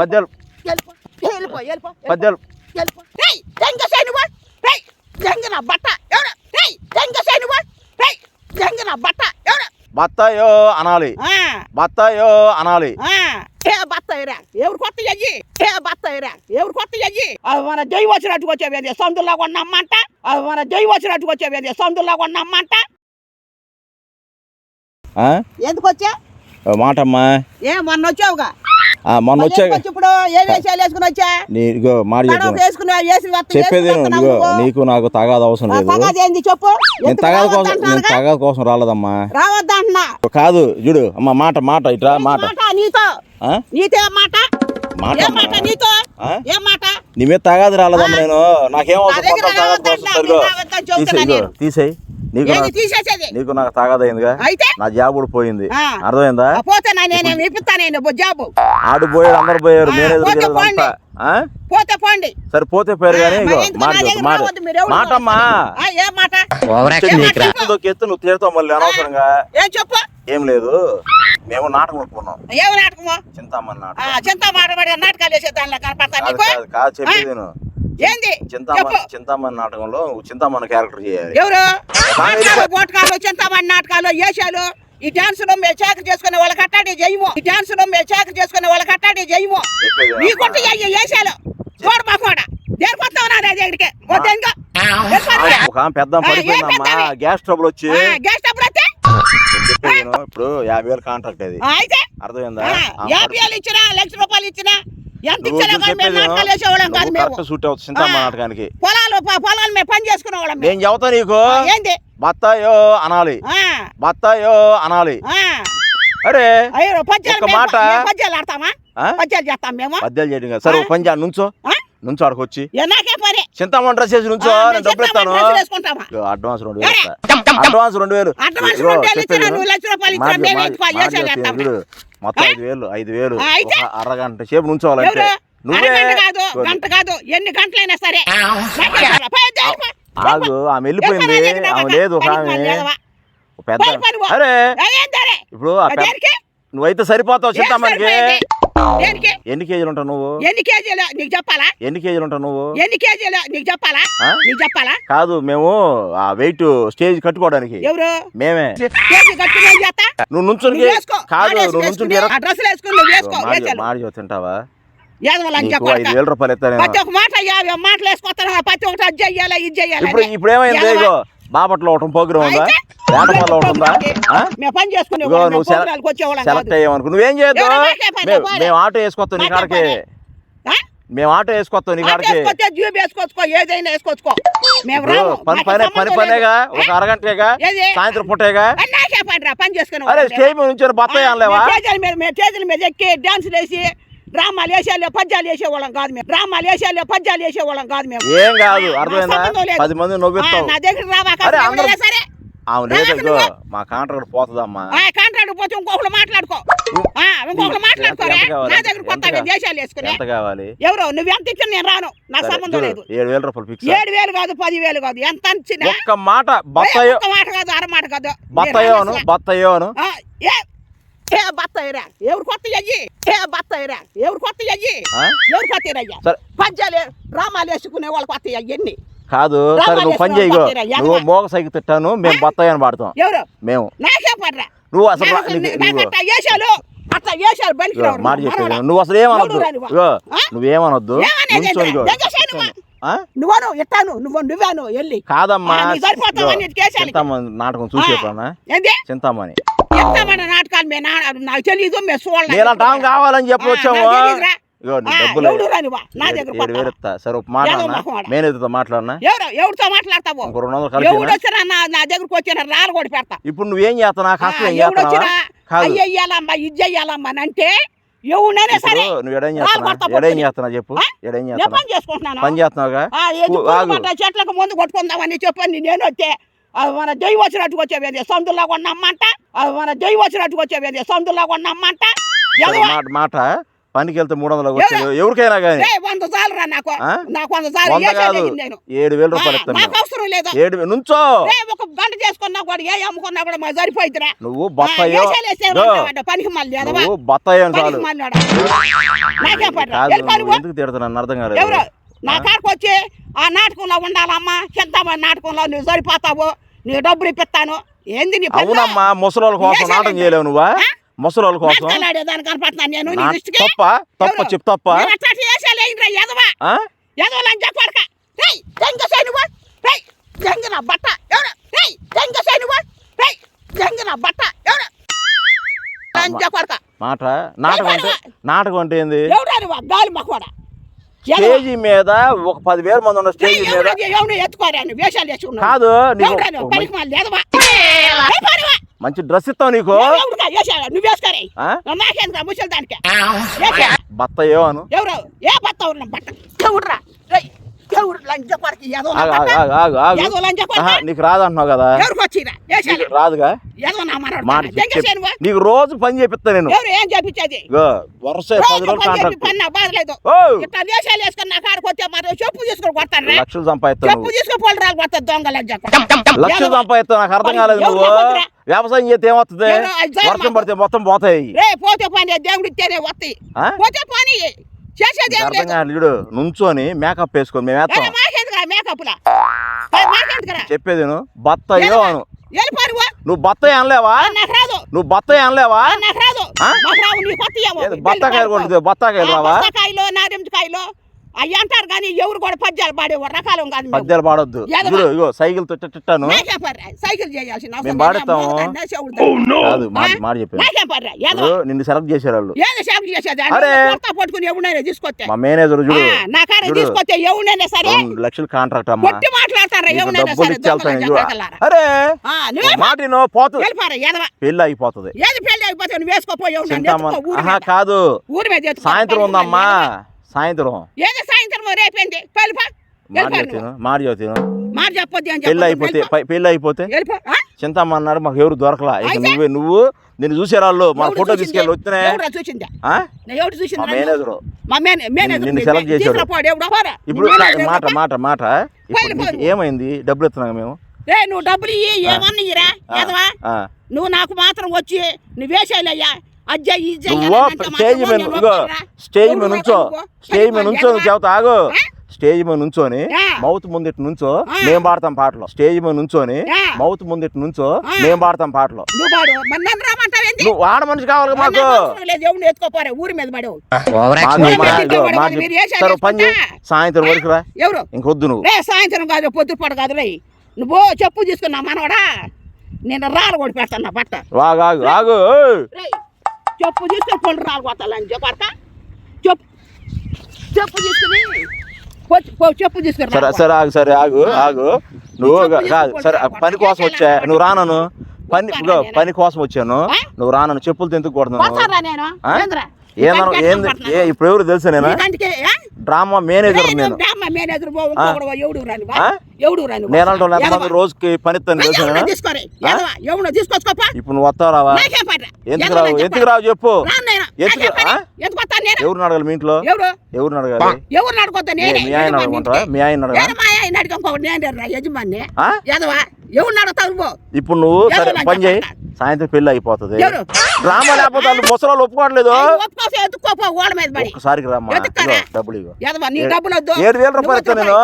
పద్యాలు. పద్యాలు. బత్తాయో అనాలి. ఆ. బత్తాయో అనాలి. ఆ. ఏ బత్త ఎరా ఎవరు కొత్త అయ్యి ఏ బత్త ఎరా ఎవరు కొత్త అయ్యి అవి మన జై వచ్చినట్టుకు వచ్చేవి సందుల్లా కొన్నమ్మంట? అవి మన జై వచ్చినట్టుకు వచ్చేవి సందుల్లా కొన్నమ్మంట? ఎందుకు వచ్చా? మాటమ్మా. ఏ మొన్న వచ్చావుగా? మొన్న వచ్చా ఎందుకు వచ్చి ఇప్పుడు ఏ వేషాలు వేసుకుని వచ్చా? నీ ఇగో మాట చెప్పేది నీకు నాకు తగాద అవసరం లేదు. నేను తగాద కోసం నేను? తగాద కోసం రాలేదమ్మా. కాదు చూడు అమ్మ మాట మాట ఇట్రా మాట. నీ మీద తగాదు రాలేదమ్మా నేను. నాకేం నా అవసరం దగ్గర పడ్డా తగాద కోసం రావద్దంటున్నా, ఇదిగో. నేను రావద్దని చెబుతున్నా తీసేయ్ ఇదిగో, నేను. తీసేయ్. నీకు తీసేసేది? నీకు నాకు తగాదైందిగా అయితే? నా జాబ్ కూడా పోయింది. అర్థమైందా? పోతే నా నేనేం ఇప్పిస్తా నేను జాబు. ఆడు పోయాడు అందరు పోయారు ఎదురు పోతే పోండి. సరే పోతే పోయారు కానీ మాట మాటమ్మా. ఆ, ఏ మాట? ఎత్తు నువ్వు తీరుతావు మళ్ళీ అనవసరంగా. ఏం చెప్పు? ఏం లేదు. మేము నాటకం ఒప్పుకున్నాం. ఏం నాటకము? చింతామణి నాటకం. చింత మాట పడి నాటకాలు వేసే దానిలో కనపడతా కాదు నీకు? కాదు, కాదు చెప్పేది నేను. ఏంది? చింతామణి చింతామణి నాటకంలో చింతామణి క్యారెక్టర్ చేయాలి. ఎవరు? గోటకాలు చింతమని నాటకాలు వేషాలు ఈ డాన్స్లో మేము చాకరీ చేసుకునే వాళ్ళకి అట్టాడే జయము ఈ డాన్స్లో మేము చాకరీ చేసుకునే వాళ్ళకి అట్టాడే జయము నీ కొట్టు వేషాలు చూడు మా కూడా దేనికి వస్తావు నా దగ్గరికి. ఒక పెద్ద పడిపోయిందమ్మా? గ్యాస్ ట్రబుల్ వచ్చి ఆ, గ్యాస్ డబ్బులు వస్తే ఇప్పుడు యాభై వేలు కాంట్రాక్ట్ అది. అర్థమైందా? యాభై వేలు ఇచ్చినా లక్ష రూపాయలు ఇచ్చినా ఎంత ఇచ్చినా కానీ మేము చెప్పేది నాటకాలు వేసేవాళ్ళం కాదు నువ్వు మేము. కరెక్ట్ సూట్ అవుతుంది ఆ. నాటకానికి. పొలాలు పొలాలు మేము పని చేసుకునే వాళ్ళం మేము. నేను చెబుతా నీకు. ఏంది? బత్తాయో అనాలి. బత్తాయో అనాలి. అరే అయ్యో పద్యాలు మాట. పద్యాలు ఆడతామా? పద్యాలు చేస్తాం మేము. పద్యాలు చేయడం కదా. సరే చేయ నుంచో? నుంచో పని. చింతామణి డ్రెస్ వేసి నుంచో నేను డబ్బులు ఇస్తాను అడ్వాన్స్ రెండు. వేలు. అడ్వాన్స్ రెండు వేలు. మొత్తం? ఐదు వేలు ఐదు వేలు. అరగంట సేపు నుంచోవాలంటే. నువ్వే గంట కాదు ఎన్ని గంటలైనా సరే. ఆగు ఆమె వెళ్ళిపోయింది. ఆమె లేదు ఒక ఆమె పెద్ద. అరే? ఇప్పుడు? నువ్వైతే సరిపోతావు? దేనికి? ఎన్ని కేజీలు ఉంటావు నువ్వు? ఎన్ని కేజీలు? నీకు చెప్పాలా? ఎన్ని కేజీలు ఉంటావు నువ్వు? ఎన్ని కేజీలు? నీకు చెప్పాలా? ఆ? నీకు చెప్పాలా? కాదు మేము ఆ వెయిట్ స్టేజ్ కట్టుకోవడానికి. ఎవరు? మేమే. కేజీ కట్టుకుని ఏం చేస్తా? నువ్వు నుంచుని నువ్వు వేసుకో. కాదు ఆడేసి నువ్వు వేసుకుని, ఆ డ్రెస్సులు వేసుకుని నువ్వు వేసుకో. వేసాలు మాడి తింటావా? నీకు ఐదు వేల రూపాయలు ఇస్తా నేను ప్రతి ఒక్క మాట యాభై మాటలు వేసుకొస్తాను ప్రతి ఒక్కటి అది చెయ్యాలా ఇది చెయ్యాలా ఇప్పుడు ఇప్పుడు ఏమైంది? ఎదవ. బాపట్లో ఒకటి ప్రోగ్రామ్ ఉందా? అయితే? వేటపల్లి ఒకటి ఉందా? ఆ? మేము పని చేసుకునే ఇగో నువ్వు సెలెక్ట్ కాదు అయ్యావనుకో. నువ్వేం చేయొద్దు? మేము- ఆటో వేసుకొస్తాం నీ కాడికి? మేము ఆటో వేసుకొస్తాం నీ కాడికి. ఏదైనా వేసుకోవచ్చుకో పని పని పని పనేగా. ఒక అరగంటేగా? సాయంత్రం పుట్టేగా పని చేసుకునే అరే స్టేజ్ మీద నుంచి బత్తాయి అనలేవా? మీద ఎక్కి డాన్సులు వేసి డ్రామాలు వేసేవాళ్ళు పద్యాలు వేసేవాళ్ళం కాదు మేము. డ్రామాలు వేసేవాళ్ళు పద్యాలు వేసేవాళ్ళం కాదు మేము. ఏం కాదు అర్థమైందా. పది మంది నా దగ్గర రావా సరే. లేదు ఇదిగో, మా కాంట్రాక్ట్ పోతుందమ్మా. కాంట్రాక్ట్ పోతే ఇంకొకరు మాట్లాడుకో. ఇంకొకరు మాట్లాడుకోరా? నా దగ్గర కొత్త? దేశాలు వేసుకుని. ఎంత కావాలి? ఎవరు నువ్వు ఎంత ఇచ్చినా నేను రాను. సరే, సంబంధం లేదు. ఏడు వేల రూపాయలు ఫిక్స్ ఏడు వేలు కాదు పది వేలు కాదు. ఎంత ఇచ్చినా ఒక్క మాట బత్తాయో ఒక్క మాట కాదు అర మాట కాదు. బత్తాయో నేను ఏ బత్తాయిరా ఎవరు కొత్త అయ్యి? ఏ బత్తాయిరా ఎవరు కొత్త అయ్యి? ఎవరు కొత్త అయ్యా. పద్యాలు డ్రామాలు వేసుకునే వాళ్ళు కొత్త ఎన్ని? కాదు రామాలు సరే నువ్వు పని చేయగో నువ్వు. మోగ సైకి తిట్టాను మేము బత్తాయి అని పాడతాం ఎవరు? మేము. నాకే పడరా? నువ్వు అసలు రావు మాట చెప్పేది. నువ్వు అసలు ఏమనొద్దు? నువ్వేమనొద్దు? నువ్వను ఎట్టాను నువ్వు నువ్వాను వెళ్ళి. కాదమ్మా? చింతామణి నాటకం చూసి. చెప్పానా? ఏంది? నాటకాలు నాకు తెలియదు చూడాలి కావాలని చెప్పి వచ్చాము సరే. మేనేజర్తో మాట్లాడినా? ఎవరితో మాట్లాడతావు? ఎవడు వచ్చినా నా నా దగ్గరకు వచ్చిన రాళ్ళు కూడా పెడతా. ఇప్పుడు నువ్వేం చేస్తానా కష్టం అయ్యయ్యాలమ్మా ఇది చెయ్యాలమ్మా అని అంటే ఎవడైనా ఇప్పుడు సరే నువ్వు ఎడేం చేస్తున్నా ఎడేం చెప్పు? ఎడేం చేస్తున్నా పని చేసుకుంటున్నాను? పని చేస్తున్నావుగా? చెట్లకు ముందు కొట్టుకుందామని చెప్పని నేను వచ్చే మన దెయ్యం వచ్చినట్టుకు వచ్చేవి సందులా కొన్నమ్మంట అవి మన దెయ్యం వచ్చినట్టుకు వచ్చేవి సందులా కొన్నమ్మంట మాట మాట. పనికి వెళ్తే మూడు వందలు ఎవరికైనా కానీ వంద చాలురా నాకు. ఆ? నాకు వంద నేను. ఏడు వేల రూపాయలు నాకు. అవసరం లేదు. ఏడు నుంచో. ఏ ఒక గంట చేసుకున్నా కూడా ఏ అమ్ముకున్నా కూడా మాకు సరిపోయిద్దిరా. నువ్వు బత్తాయో పనికి మళ్ళీ నువ్వు బత్తాయో చాలు నాకే. ఎందుకు తిడుతున్నాను అర్థం కాలేదు. ఎవరు? నా కాడికి వచ్చి ఆ నాటకంలో ఉండాలమ్మా. చింతమ్మ నాటకంలో నువ్వు సరిపోతావు? నీ డబ్బులు ఇప్పిస్తాను. ఏంది నీ? అవునమ్మా ముసలోళ్ళ కోసం నాటకం ఏంటి? చేయలేవు నువ్వా? ఆ? ముసలోళ్ళ కోసం? కనపడుతున్నాను నేను నీ నా- దృష్టికి? తప్ప తప్ప? చెప్పు తప్ప. ఎదవా ఆ? ఏదో లంచ కొడక. రేయ్ జంగ నువ్వు? రేయ్ జంగ నా బట్ట. ఎవరు? రేయ్ జంగ నువ్వు? రేయ్ జంగ నా బట్ట. ఎవరు? లంచ కొడక. మాట నాటకం అంటే నాటకం అంటే ఏంది? ఎవరు నువ్వు? గాలి మకోడ స్టేజీ మీద ఒక పదివేల మంది ఉన్న స్టేజీ మీద కాదు మంచి- డ్రెస్ ఇస్తావు నీకు. బత్తాయో అను. ఎవరు? ఏ బట్ట. ఉన్న బట్ట నీకు రాదంటున్నావు కదా. రాదుగా? మాట నీకు రోజు పని చేపిస్తా నేను. ఎవరు ఏం చేపించేది? ఇగో వరుస పది రోజులు కాంట్రాక్ట్ లక్షలు అని లక్షలు సంపాదిస్తావు నాకు అర్థం కాలేదు నువ్వు? వ్యవసాయం చేస్తే ఏమవుతుంది వర్షం. పడితే మొత్తం పోతాయి. పోతే పని దేవుడు ఇస్తేనే వస్తాయి ఆ? పోతే పని. చేసేది ఏం అర్థం లేదు. కాదు చూడు. నుంచొని మేకప్ వేసుకొని మేము ఏ, వేస్తాం మాకెందుకురా మేకప్లా మాకెందుకురా చెప్పేది నువ్వు బత్తయ్యో అను. వెళ్ళిపోరు నువ్వు బత్తయ్య అనలేవా? నాకు రాదు. నువ్వు బత్తయ్య అనలేవా? నాకు రాదు? నాకు రావు నీ కొత్త ఏమో. ఏది బత్తాకాయలు వెళ్ళిపో. కొడుతుంది బత్తాకాయలు ఆ, రావా? బత్తాకాయలు నారింజకాయలు అవి అంటారు కానీ ఎవరు కూడా పద్యాలు పాడేవారు రకాలం కాదు. పద్యాలు పాడొద్దు. ఇగో సైకిల్ తిట్టాను. నాకేం పర్రా? సైకిల్ చేయాల్సిన మేము. పాడతాము. దగ్గర. కాదు మాట చెప్పాను నిన్ను సెలెక్ట్ చేశారు వాళ్ళు. ఏదో సేవ చేసేది అరే. కొత్త పట్టుకుని ఎవడైనా తీసుకొస్తే. మా మేనేజర్ చూడు. నా కాడ. తీసుకొస్తే ఎవడైనా సరే లక్షలు కాంట్రాక్ట్ అమ్మా. కొట్టి మాట్లాడతారా? డబ్బులు సరే. అరే! మాట పోతుంది పెళ్ళి అయిపోతుంది. ఏది పెళ్ళి అయిపోతే నువ్వు వేసుకోపోయి ఎవడైనా చింతామణి ఎత్తుకో ఊరి ఆహా మీద. కాదు. ఊరి మీద ఎత్తుకో. సాయంత్రం ఉందమ్మా. సాయంత్రం ఏదో సాయంత్రం రేపేంది వెళ్ళిపో మాట చెప్తాను చెప్పొద్దు అని పెళ్ళి అయిపోతే పెళ్ళి అయిపోతే? చింతమ్మ అన్నారు మాకు ఎవరు దొరకలా ఇక? నువ్వే నువ్వు నిన్ను చూసారు వాళ్ళు మా ఫోటో? తీసుకెళ్ళి వచ్చినే ఎవడురా చూసిందా? నేను? మేనేజరు నిన్ను సెలెక్ట్ చేశాడు. ఇప్పుడు మాట? మాట మాట. ఏమైంది డబ్బులు ఇస్తున్నాం మేము రే నువ్వు డబ్బులు ఇయ్యి ఏమన్నా. నువ్వు నాకు మాత్రం వచ్చి నువ్వు వేసేయాలయ్యా నువ్వు స్టేజ్ మీద ఇగో. స్టేజ్ మీద నుంచో? స్టేజ్ మీద నుంచో? చెబుతా ఆగు? స్టేజ్ మీద నుంచోని. మౌత్ ముందిటి నుంచో. మేము పాడతాం పాటలు. స్టేజ్ మీద నుంచోని. మౌత్ ముందిటి నుంచో. మేము పాడతాం పాటలు. నువ్వు ఆడ మనిషి కావాలి మాకు. మీద మా- పని? సాయంత్రం వరకు రా. ఎవరు? ఇంకొద్దు నువ్వు. రే సాయంత్రం కాదు పొద్దు పడ కాదు నువ్వు చెప్పు తీసుకున్నా మనవడా. నేను రాళ్ళు కూడా పెడతాను నా బట్ట ఆగు ఆగు. ఆగు రేయ్, చెప్పు తీసుకుని పళ్ళు కొట్టాలని చెప్పడతా చెప్పు చెప్పు తీసుకుని చెప్పు తీసుకుని సరే సరే ఆగు సరే ఆగు ఆగు నువ్వు కాదు సరే. పని కోసం వచ్చా నువ్వు రానను పని? పని కోసం వచ్చాను? నువ్వు రానను చెప్పులతో ఎందుకు కొడుతున్నావు నేను కంటికి ఏంది? ఏ ఇప్పుడు ఎవరు తెలుసా నేను? డ్రామా మేనేజర్ నేను డ్రామా మేనేజర్ ఎవడు రాని? ఎవడు వా? నేనంటే ఎంతమంది. రోజుకి పని తెలుసా నేను? ఇప్పుడు నువ్వు వస్తావు రావా? ఎందుకు రావు? ఎందుకు. రావు చెప్పు. అడగాలి మీ ఇంట్లో? ఎవరు? అడగాలి? ఎవరు నేనే? మీ ఆయన యజమాని అడగమంటారా. మీ ఆయన ఎవరు ఇప్పుడు నువ్వు సరే ఎవరు పని చేయి. సాయంత్రం పెళ్ళి అయిపోతుంది. ఎవరు? డ్రామా లేకపోతే ముసలాలు ఒప్పుకోవట్లేదు? ఒక్కసారికి రామ్మా డబ్బులు ఏడు వేల రూపాయలు ఇస్తాను నేను.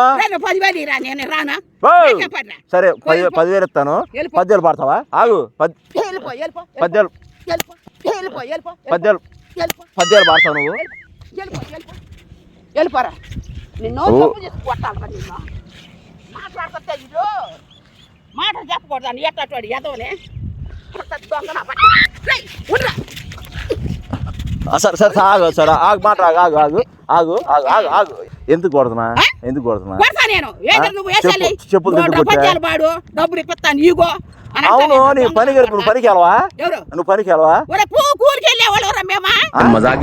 సరే పది. పదివేలు ఇస్తాను. పద్యాలు పాడతావా? ఆగు పద్యాలు పద్యాలు పద్యాలు పాడతావు నువ్వు? వెళ్ళిపో వెళ్ళిపో. వెళ్ళిపోరా. నిన్ను మాట్లాడుతుంటే ఇదో. మాట చెప్పకూడదు? ఉండురా. ఆ, సరే సరే ఆగు సరే ఆగు మాట ఆగు ఆగు ఆగు ఆగు ఆగు ఆగు ఆగు. ఎందుకు కొడుతున్నా? ఎందుకు కొడుతున్నా? కొడతా నేను. చెప్పులు పాడు డబ్బులు ఇప్పిస్తాను ఈగో అని అవును నీ దొంగ పనికి నా నువ్వు. పనికి వెళ్ళవా? ఎవరు? నువ్వు పనికి వెళ్ళవా? కూలికి మేమా? మజాక్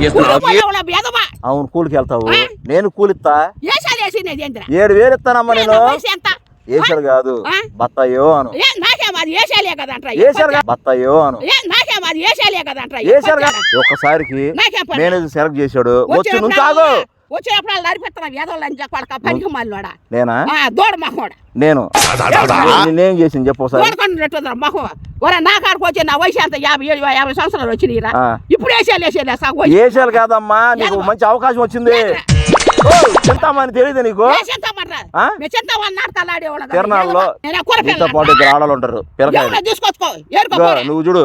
అవును కూలికి వెళ్తావు? నేను కూలిస్తా వేసినది ఏడు వేలు ఇస్తానమ్మా నేను ఏసారు కాదు? బత్తాయో అను. కదా అంటారా బత్తాయో అను. కదా అంటారా కదా ఒక్కసారికి? మేనేజర్ సెలెక్ట్ చేశాడు. వచ్చి నుంచి ఆగు వచ్చినప్పుడు వాళ్ళు నడిపిస్తున్నాం ఏదో లంచ కొడక పనికి మళ్ళీ నేనా? దూడ మహోడ నేను. నేనేం చేసింది చెప్పు మహో ఒరే నా కాడికి వచ్చి నా వయసు ఎంత? యాభై ఏడు యాభై సంవత్సరాలు వచ్చినాయిరా. ఇప్పుడు వేసేయాలి వేసేయాలి సగం వయసు. ఏసాలు కాదమ్మా నీకు మంచి అవకాశం వచ్చింది. చింతామని తెలియదు నీకు. తిరణాల్లో నీతో పాటు ఇద్దరు ఆడలు ఉంటారు. పిల్లకాయలు. నువ్వు చూడు.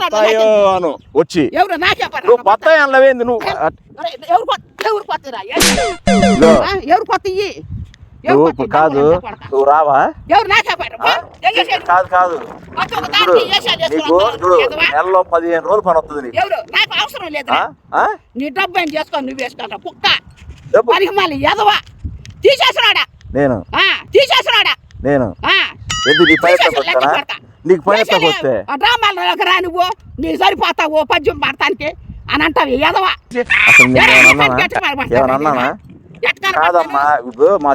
బత్తాయో అను వచ్చి. నువ్వు బత్తాయి అనలేవేంది నువ్వు? ఎవరు కొత్త ఎవరు కొత్త నువ్వు ఇప్పుడు? కాదు? నువ్వు రావా? కాదు కాదు చూడు వేసేయాలి నీకు. చూడు ఎదవా? నెలలో పదిహేను రోజులు పని వస్తుంది నీకు ఎవరు నాకు అవసరం లేదు? నీ డబ్బు ఏం చేసుకొని నువ్వు వేసుకుంటా కుక్క డబ్బు పనికి మళ్ళీ ఎదవా తీసేసినాడా నేను ఆ, తీసేసినాడా నేను ఎందుకు నీ పని. నీకు పని వేసేలే. వస్తే ఆ డ్రామాలకు రా నువ్వు నీ సరిపోతావు పద్యం పడతానికి అని అంటావు ఎదవా అసలు అన్నానా కాదమ్మా ఇప్పుడు మా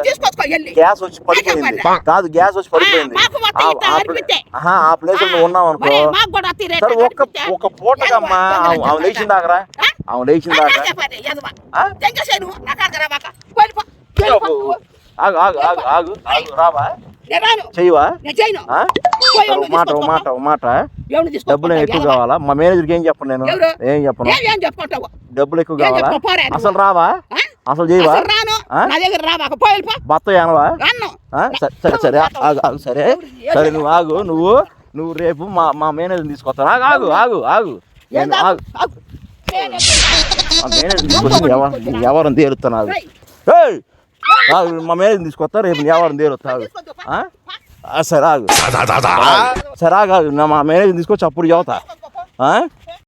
తీసుకొచ్చుకో వెళ్ళి. గ్యాస్ వచ్చి పడిపోయింది. కాదు గ్యాస్ వచ్చి పడిపోయింది. ఆ- ప్లేస్లో ఉన్నావు అనుకో సరే ఒక్క ఒక పూటకమ్మా ఆమె- ఆమె లేచిందాకరా ఆమె లేచిందాక ఆ? ఆగు ఆగు ఆగు ఆగు ఆగు రావా? చెయ్యవా? మాట ఒక మాట? డబ్బులు ఎక్కువ కావాలా? మా మేనేజర్కి ఏం చెప్పను నేను? ఏం చెప్పను? ఏం చెప్పుకుంటావు? డబ్బులు ఎక్కువ కావాలా. అసలు రావా? అసలు చేయవా? రాను? నా దగ్గర రాను. ఆ? సరే సరే సరే ఆగు సరే. సరే నువ్వు ఆగు నువ్వు నువ్వు రేపు మా మా మేనేజర్ తీసుకొస్తాను. ఆగు ఆగు ఆగు. ఆగు? ఆగు. మేనేజర్ తీసుకొచ్చి ఎవరు ఎవరిని ఆగు. మా మేనేజర్ తీసుకొస్తా రేపు ఎవరిని తేలుతా ఆగు. తీసుకొద్దు, పో. ఆ? ఆ, సరే ఆగు సరే ఆగు ఆగు. నా మా మేనేజర్ తీసుకొచ్చి అప్పుడు చదువుతా ఆ?